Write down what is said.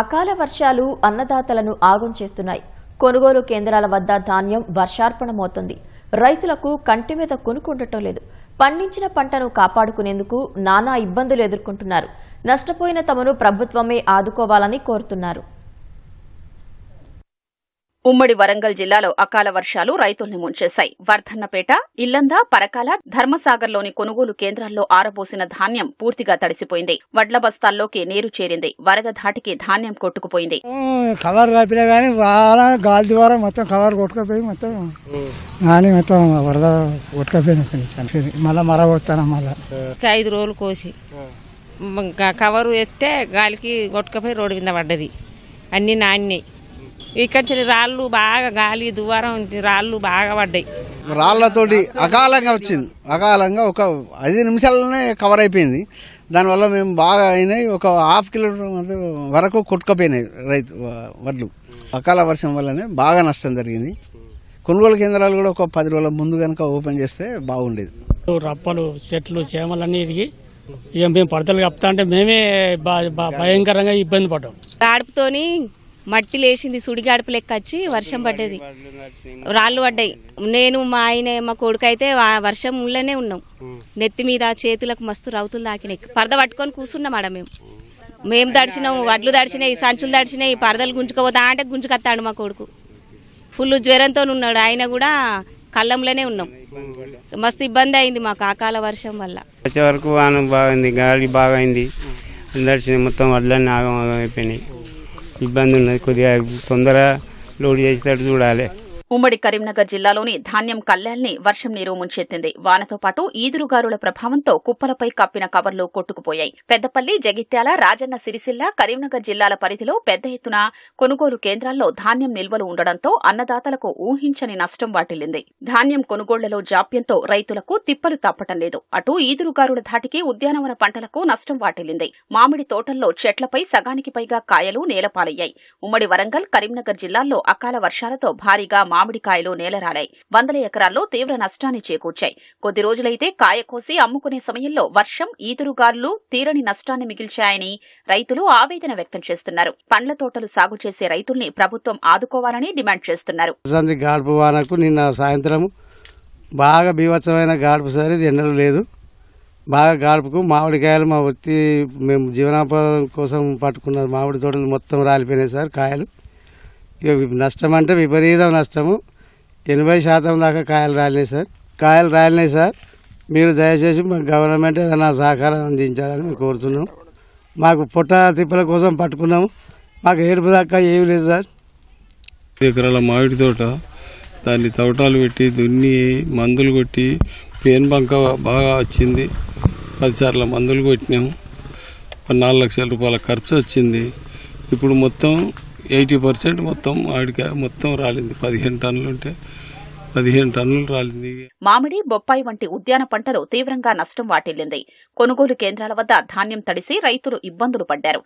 అకాల వర్షాలు అన్నదాతలను ఆగం చేస్తున్నాయి. కొనుగోలు కేంద్రాల వద్ద ధాన్యం వర్షార్పణమవుతుంది. రైతులకు కంటి మీద కొనుక్కుండటం లేదు. పండించిన పంటను కాపాడుకునేందుకు నానా ఇబ్బందులు ఎదుర్కొంటున్నారు. నష్టపోయిన తమను ప్రభుత్వమే ఆదుకోవాలని కోరుతున్నారు. ఉమ్మడి వరంగల్ జిల్లాలో అకాల వర్షాలు రైతుల్ని ముంచేశాయి వర్ధన్నపేట ఇల్లంద పరకాల ధర్మసాగర్లోని కొనుగోలు కేంద్రాల్లో ఆరబోసిన ధాన్యం పూర్తిగా తడిసిపోయింది. వడ్ల బస్తాల్లోకి నీరు చేరింది. వరద ధాటికి ధాన్యం కొట్టుకుపోయింది. కవర్ కప్పినా కానీ బాగా గాలి ద్వారా మొత్తం కవర్ కొట్టుకుపోయి మొత్తం మొత్తం వరద కొట్టుకపోయింది మళ్ళీ మర కొడతాను మళ్ళీ. ఇంకా ఐదు రోజులు కోసి. కవరు ఎత్తే గాలికి కొట్టుకపోయి రోడ్డు మీద పడ్డది. అన్ని నాణ్యాయి ఇక్కడి రాళ్ళు బాగా గాలి దువారం రాళ్ళు బాగా పడ్డాయి. రాళ్ళతోటి అకాలంగా వచ్చింది. అకాలంగా ఒక ఐదు నిమిషాలనే కవర్ అయిపోయింది. దానివల్ల మేము బాగా అయినాయి. ఒక హాఫ్ కిలోమీటర్ వరకు కొట్టుకపోయినాయి రైతు వడ్లు. అకాల వర్షం వల్లనే బాగా నష్టం జరిగింది. కొనుగోలు కేంద్రాలు కూడా ఒక పది రోజుల ముందు కనుక ఓపెన్ చేస్తే బాగుండేది. రప్పలు చెట్లు చేమలన్నీ ఇరిగి ఇక మేము పడతలు కప్తా అంటే మేమే బా- బా- భయంకరంగా ఇబ్బంది పడ్డాం. గాడుపుతోని మట్టి లేచింది సుడిగాడుపు లెక్క వచ్చి వర్షం పడ్డది. రాళ్ళు పడ్డాయి. నేను మా ఆయన మా కొడుకు అయితే వర్షం వర్షంలోనే ఉన్నాం. నెత్తి మీద చేతులకు మస్తు రౌతులు తాకినాయి. పరద పట్టుకొని కూర్చున్నాం ఆడ మేము. మేము దడిచినాం వడ్లు దడిచినాయి సంచులు దడిచినాయి పరదలు గుంజుకోపోతా అంటే గుంజుకొత్తాడు మా కొడుకు. ఫుల్ జ్వరంతో ఉన్నాడు. ఆయన కూడా కళ్ళంలోనే ఉన్నాం. మస్తు ఇబ్బంది అయింది మాకు అకాల వర్షం వల్ల. వచ్చే వరకు వాన బాగుంది గాలి బాగా అయింది దర్శనం మొత్తం వడ్లన్నీ ఆగం ఆగం అయిపోయినాయి ఇబ్బంది ఉన్నది కొద్దిగా తొందర లోడ్ చేసేటట్టు చూడాలి. ఉమ్మడి కరీంనగర్ జిల్లాలోని ధాన్యం కల్లాల్ని వర్షం నీరు ముంచెత్తింది. వానతో పాటు ఈదురుగారుల ప్రభావంతో కుప్పలపై కప్పిన కవర్లు కొట్టుకుపోయాయి. పెద్దపల్లి జగిత్యాల రాజన్న సిరిసిల్ల కరీంనగర్ జిల్లాల పరిధిలో పెద్ద ఎత్తున కొనుగోలు కేంద్రాల్లో ధాన్యం నిల్వలు ఉండడంతో అన్నదాతలకు ఊహించని నష్టం వాటిల్లింది. ధాన్యం కొనుగోళ్ళలో జాప్యంతో రైతులకు తిప్పలు తప్పటం లేదు. అటు ఈదురుగారుల ధాటికి ఉద్యానవన పంటలకు నష్టం వాటిల్లింది. మామిడి తోటల్లో చెట్లపై సగానికి పైగా కాయలు నేలపాలయ్యాయి. ఉమ్మడి వరంగల్ కరీంనగర్ జిల్లాల్లో అకాల వర్షాలతో భారీగా మామిడికాయలు నేలరాలాయి. వందల ఎకరాల్లో తీవ్ర నష్టాన్ని చేకూర్చాయి. కొద్ది రోజులైతే కాయ కోసి అమ్ముకునే సమయంలో వర్షం ఈదురుగాలులు తీరని నష్టాన్ని మిగిల్చాయని రైతులు ఆవేదన వ్యక్తం చేస్తున్నారు. పండ్ల తోటలు సాగు చేసే రైతుల్ని ప్రభుత్వం ఆదుకోవాలని డిమాండ్ చేస్తున్నారు. గాడుపు వానకు నిన్న సాయంత్రం బాగా బీభత్సమైన గాడుపు సార్ ఇది ఎండలు లేదు. బాగా గాడుపుకు మామిడికాయలు మా వచ్చి మేము జీవనోపాధం కోసం పట్టుకున్న మామిడి తోటలు మొత్తం రాలిపోయినాయి సార్ కాయలు. నష్టం అంటే విపరీతం నష్టము. ఎనభై శాతం దాకా కాయలు రాలినాయి సార్. కాయలు రాలినాయి సార్. మీరు దయచేసి మా గవర్నమెంట్ ఏదైనా సహకారం అందించాలని మేము కోరుతున్నాం. మాకు పుట్ట తిప్పల కోసం పట్టుకున్నాము. మాకు ఏడుపు దాకా ఏమీ లేదు సార్. ఎకరాల మామిడి తోట దాన్ని తవటాలు పెట్టి దున్ని మందులు కొట్టి పేను బంక బాగా వచ్చింది. పదిసార్లు మందులు కొట్టినాము నాలుగు లక్షల రూపాయల ఖర్చు వచ్చింది. ఇప్పుడు మొత్తం ఎయిటీ పర్సెంట్ మొత్తం మామిడికాయ మొత్తం రాలింది. పదిహేను టన్నులు ఉంటే పదిహేను టన్నులు రాలింది. మామిడి బొప్పాయి వంటి ఉద్యాన పంటలు తీవ్రంగా నష్టం వాటిల్లింది. కొనుగోలు కేంద్రాల వద్ద ధాన్యం తడిసి రైతులు ఇబ్బందులు పడ్డారు.